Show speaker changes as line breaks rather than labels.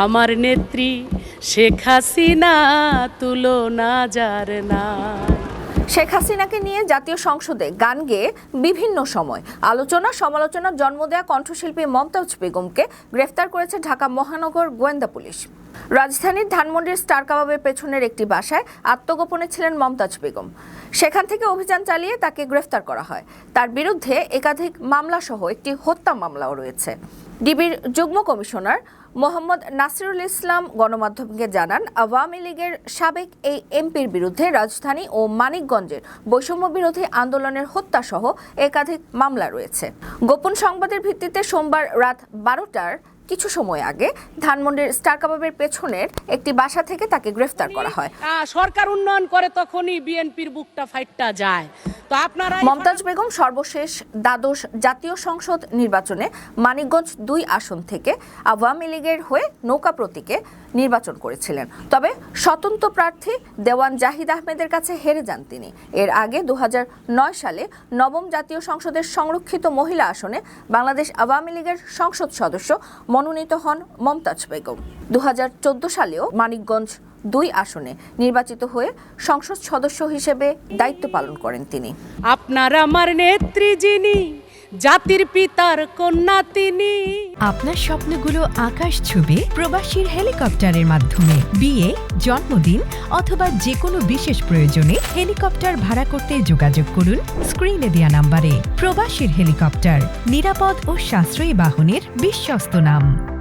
আমার নেত্রী শেখ হাসিনা তুলনা যার না
শেখ হাসিনাকে নিয়ে জাতীয় সংসদে গান গেয়ে বিভিন্ন সময় আলোচনা সমালোচনার জন্ম দেয়া কণ্ঠশিল্পী মমতাজ বেগমকে গ্রেফতার করেছে ঢাকা মহানগর গোয়েন্দা পুলিশ। রাজধানীর ধানমন্ডির স্টার কাবাবের পেছনের একটি বাসায় আত্মগোপনে ছিলেন মমতাজ বেগম। সেখান থেকে অভিযান চালিয়ে তাকে গ্রেফতার করা হয়। তার বিরুদ্ধে একাধিক মামলা সহ একটি হত্যা মামলাও রয়েছে। ডিবির যুগ্ম কমিশনার মোহাম্মদ নাসিরুল ইসলাম গণমাধ্যমকে জানান, আওয়ামী লীগের সাবেক এই এমপির বিরুদ্ধে রাজধানী ও মানিকগঞ্জের বৈষম্য বিরোধী আন্দোলনের হত্যাসহ একাধিক মামলা রয়েছে। গোপন সংবাদের ভিত্তিতে সোমবার রাত বারোটার কিছু সময় আগে ধানমন্ডির স্টার কাবাবের পেছনের একটি বাসা থেকে তাকে গ্রেফতার করা হয়।
সরকার উন্নয়ন করে তখনই বিএনপির বুকটা ফাইটটা যায়। আপনারা
মমতাজ বেগম সর্বশেষ দ্বাদশ জাতীয় সংসদ নির্বাচনে মানিকগঞ্জ দুই আসন থেকে আওয়ামী লীগের হয়ে নৌকা প্রতীকে নির্বাচন করেছিলেন। তবে স্বতন্ত্র প্রার্থী দেওয়ান জাহিদ আহমেদের কাছে হেরে যান তিনি। এর আগে দু হাজার নয় সালে নবম জাতীয় সংসদের সংরক্ষিত মহিলা আসনে বাংলাদেশ আওয়ামী লীগের সংসদ সদস্য মনোনীত হন মমতাজ বেগম। দু হাজার চোদ্দ সালেও মানিকগঞ্জ দুই আসনে নির্বাচিত হয়ে সংসদ সদস্য হিসেবে দায়িত্ব পালন করেন তিনি।
আপনার আমার নেত্রী যিনি জাতির পিতার কন্যা তিনি।
আপনার স্বপ্নগুলো আকাশ ছুবে প্রবাসীর হেলিকপ্টারের মাধ্যমে। বিয়ে জন্মদিন অথবা যে কোনো বিশেষ প্রয়োজনে হেলিকপ্টার ভাড়া করতে যোগাযোগ করুন স্ক্রিনে দেওয়া নাম্বারে। প্রবাসীর হেলিকপ্টার নিরাপদ ও সাশ্রয়ী বাহনের বিশ্বস্ত নাম।